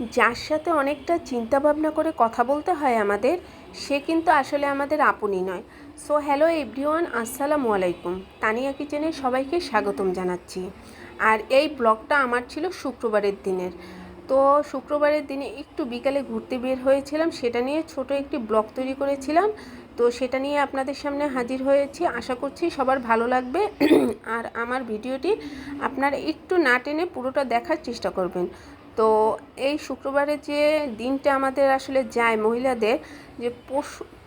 যার সাথে অনেকটা চিন্তা ভাবনা করে কথা বলতে হয় আমাদের, সে কিন্তু আসলে আমাদের আপনই নয়। সো হ্যালো এভরিওয়ান আসসালামু আলাইকুম। তানিয়া কিচেনে সবাইকে স্বাগতম জানাচ্ছি। আর এই ব্লগটা আমার ছিল শুক্রবারের দিনের। তো শুক্রবারের দিনে একটু বিকালে ঘুরতে বের হয়েছিলাম, সেটা নিয়ে ছোট একটি ব্লগ তৈরি করেছিলাম। তো সেটা নিয়ে আপনাদের সামনে হাজির হয়েছি। আশা করছি সবার ভালো লাগবে। আর আমার ভিডিওটি আপনারা একটু না টেনে পুরোটা দেখার চেষ্টা করবেন। তো এই শুক্রবারে যে দিনটা আমাদের আসলে যায় মহিলাদের, যে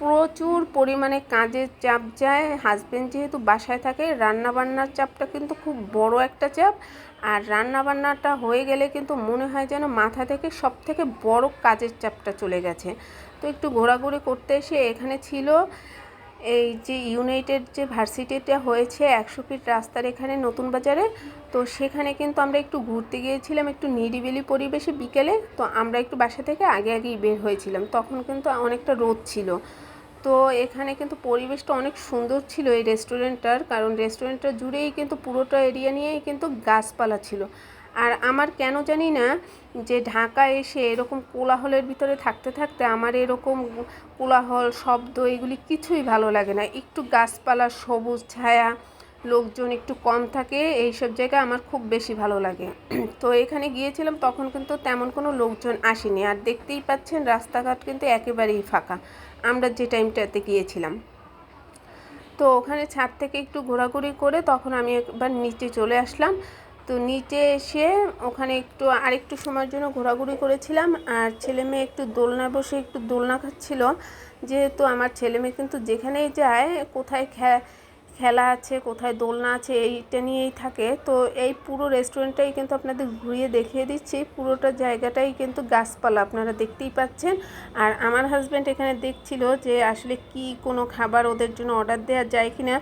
প্রচুর পরিমাণে কাজের চাপ যায় হাজব্যান্ড যেহেতু বাসায় থাকে, রান্নাবান্নার চাপটা কিন্তু খুব বড় একটা চাপ। আর রান্নাবান্নাটা হয়ে গেলে কিন্তু মনে হয় যেন মাথা থেকে সব থেকে বড় কাজের চাপটা চলে গেছে। তো একটু ঘোরাঘুরি করতে এসে এখানে ছিল এই যে ইউনাইটেড যে ভার্সিটিটা হয়েছে একশো ফিট রাস্তার এখানে নতুন বাজারে, তো সেখানে কিন্তু আমরা একটু ঘুরতে গিয়েছিলাম, একটু নিরিবিলি পরিবেশে বিকেলে, তো আমরা একটু বাসা থেকে আগে আগেই বের হয়েছিলাম। তখন কিন্তু অনেকটা রোদ ছিল। তো এখানে কিন্তু পরিবেশটা অনেক সুন্দর ছিল এই রেস্টুরেন্টটার কারণ রেস্টুরেন্টটা জুড়েই কিন্তু পুরোটা এরিয়া নিয়েই কিন্তু গাছপালা ছিল। আর আমার কেন জানি না যে ঢাকা এসে এরকম কোলাহলের ভিতরে থাকতে থাকতে আমার এরকম কোলাহল, শব্দ এগুলি কিছুই ভালো লাগে না। একটু গাছপালা, সবুজ ছায়া, লোকজন একটু কম থাকে, এইসব জায়গায় আমার খুব বেশি ভালো লাগে। তো এখানে গিয়েছিলাম, তখন কিন্তু তেমন কোনো লোকজন আসেনি। আর দেখতেই পাচ্ছেন, রাস্তাঘাট কিন্তু একেবারেই ফাঁকা। আমরা যে টাইমটাতে গিয়েছিলাম। তো ওখানে ছাদ থেকে একটু ঘোরাঘুরি করে তখন আমি একবার নিচে চলে আসলাম। তো নিচে এসে ওখানে একটু আরেকটু সময়ের জন্য ঘোরাঘুরি করেছিলাম আর ছেলে মেয়ে একটু দোলনা বসে একটু দোলনা খাচ্ছিল। যেহেতু আমার ছেলে মেয়ে কিন্তু যেখানেই যায়, কোথায় খেলা আছে, কোথায় দোলনা আছে, এইটা নিয়েই থাকে। তো এই পুরো রেস্টুরেন্টটাই কিন্তু আপনাদের ঘুরিয়ে দেখিয়ে দিচ্ছি। পুরোটা জায়গাটাই কিন্তু গাছপালা, আপনারা দেখতেই পাচ্ছেন। আর আমার হাজব্যান্ড এখানে দেখছিল যে আসলে কি কোনো খাবার ওদের জন্য অর্ডার দেওয়া যায় কি না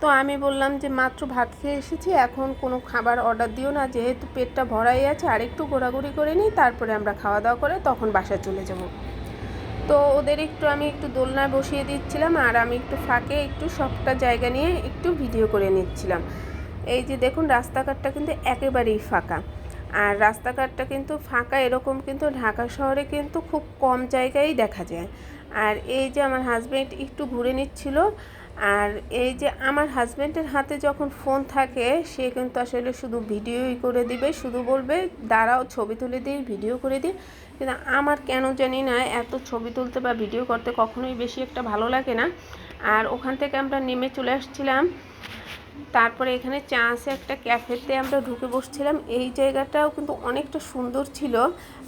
তো আমি বললাম যে, মাত্র ভাত খেয়ে এসেছি, এখন কোনো খাবার অর্ডার দিও না। যেহেতু পেটটা ভরাই আছে, আর একটু ঘোরাঘুরি করে নিই, তারপরে আমরা খাওয়া দাওয়া করে তখন বাসায় চলে যাব। তো ওদের একটু আমি একটু দোলনায় বসিয়ে দিচ্ছিলাম, আর আমি একটু ফাঁকে একটু সবটা জায়গা নিয়ে একটু ভিডিও করে নিচ্ছিলাম। এই যে দেখুন, রাস্তাঘাটটা কিন্তু একেবারেই ফাঁকা। আর রাস্তাঘাটটা কিন্তু ফাঁকা এরকম কিন্তু ঢাকা শহরে কিন্তু খুব কম জায়গায় দেখা যায়। আর এই যে আমার হাজব্যান্ড একটু ঘুরে নিচ্ছিল আর এই যে আমার হাজব্যান্ডের হাতে যখন ফোন থাকে, সে কিন্তু আসলে শুধু ভিডিওই করে দিবে, শুধু বলবে, দাঁড়াও, ছবি তুলে দিই ভিডিও করে দিই। কিন্তু আমার কেন জানি না, এত ছবি তুলতে বা ভিডিও করতে কখনোই বেশি একটা ভালো লাগে না। আর ওখান থেকে আমরা নেমে চলে আসছিলাম। তারপরে এখানে চা আছে একটা ক্যাফেতে আমরা ঢুকে বসছিলাম। এই জায়গাটাও কিন্তু অনেকটা সুন্দর ছিল।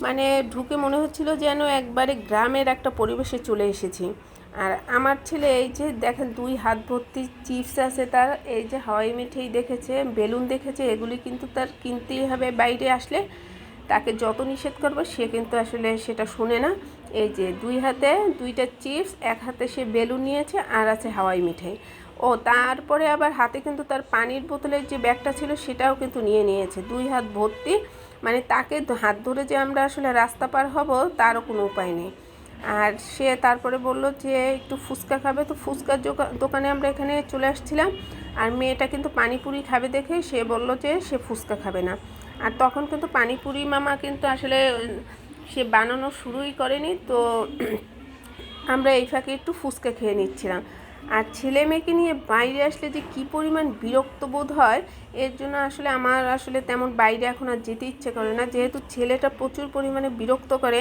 মানে ঢুকে মনে হচ্ছিল যেন একবারে গ্রামের একটা পরিবেশে চলে এসেছি। আর আমার ছেলে এই যে দেখেন দুই হাত ভর্তি চিপস আছে তার, এই যে হাওয়াই মিঠেই দেখেছে, বেলুন দেখেছে, এগুলি কিন্তু তার কিনতেই হবে বাইরে আসলে। তাকে যত নিষেধ করবে সে কিন্তু আসলে সেটা শুনে না। এই যে দুই হাতে দুইটা চিপস, এক হাতে সে বেলুন নিয়েছে আর আছে হাওয়াই মিঠাই। ও তারপরে আবার হাতে কিন্তু তার পানির বোতলের যে ব্যাগটা ছিল সেটাও কিন্তু নিয়ে নিয়েছে, দুই হাত ভর্তি। মানে তাকে হাত ধরে যে আমরা আসলে রাস্তা পার হব তারও কোনো উপায় নেই। আর সে তারপরে বলল যে, একটু ফুচকা খাবে। তো ফুচকার দোকানে আমরা এখানে চলে আসছিলাম আর মেয়েটা কিন্তু পানিপুরি খাবে দেখে সে বলল যে, সে ফুচকা খাবে না। আর তখন কিন্তু পানিপুরি মামা কিন্তু আসলে, সে বানানো শুরুই করেনি। তো আমরা এই ফাঁকে একটু ফুচকা খেয়ে নিচ্ছিলাম। আর ছেলে মেয়েকে নিয়ে বাইরে আসলে যে কী পরিমাণ বিরক্ত বোধ হয়, এর জন্য আসলে আমার আসলে তেমন বাইরে এখন আর যেতে ইচ্ছে করে না। যেহেতু ছেলেটা প্রচুর পরিমাণে বিরক্ত করে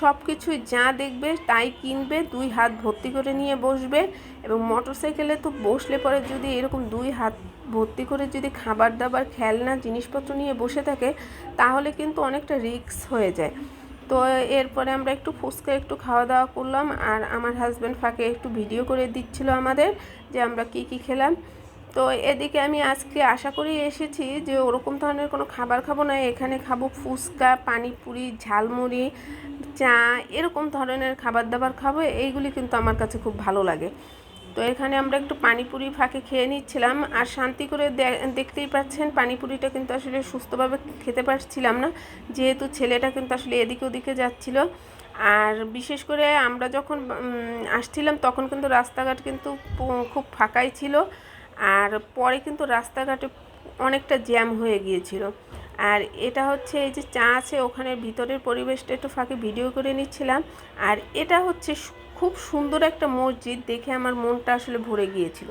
সব কিছুই যা দেখবে তাই কিনবে, দুই হাত ভর্তি করে নিয়ে বসবে এবং মোটর সাইকেলে তো বসলে পরে যদি এরকম দুই হাত ভর্তি করে যদি খাবার দাবার, খেলনা, জিনিসপত্র নিয়ে বসে থাকে, তাহলে কিন্তু অনেকটা রিক্স হয়ে যায়। তো এরপরে আমরা একটু ফুচকা একটু খাওয়া দাওয়া করলাম আর আমার হাজব্যান্ড ফাঁকে একটু ভিডিও করে দিচ্ছিল আমাদের যে আমরা কি কি খেলাম। তো এদিকে আমি আজকে আশা করি এসেছি যে ওরকম ধরনের কোনো খাবার খাব না, এখানে খাব ফুচকা, পানিপুরি, ঝালমুড়ি, চা, এরকম ধরনের খাবার দাবার খাব, এইগুলি কিন্তু আমার কাছে খুব ভালো লাগে। তো এখানে আমরা একটু পানিপুরি ফাঁকে খেয়ে নিচ্ছিলাম। আর শান্তি করে দেখতেই পাচ্ছেন পানিপুরিটা কিন্তু আসলে সুস্থভাবে খেতে পারছিলাম না। যেহেতু ছেলেটা কিন্তু আসলে এদিকে ওদিকে যাচ্ছিল। আর বিশেষ করে আমরা যখন আসছিলাম তখন কিন্তু রাস্তাঘাট কিন্তু খুব ফাঁকাই ছিল। আর পরে কিন্তু রাস্তাঘাটে অনেকটা জ্যাম হয়ে গিয়েছিল। আর এটা হচ্ছে এই যে চা আছে ওখানে ভিতরের পরিবেশটা একটু ফাঁকে ভিডিও করে নিচ্ছিলাম। আর এটা হচ্ছে খুব সুন্দর একটা মসজিদ দেখে আমার মনটা আসলে ভরে গিয়েছিল।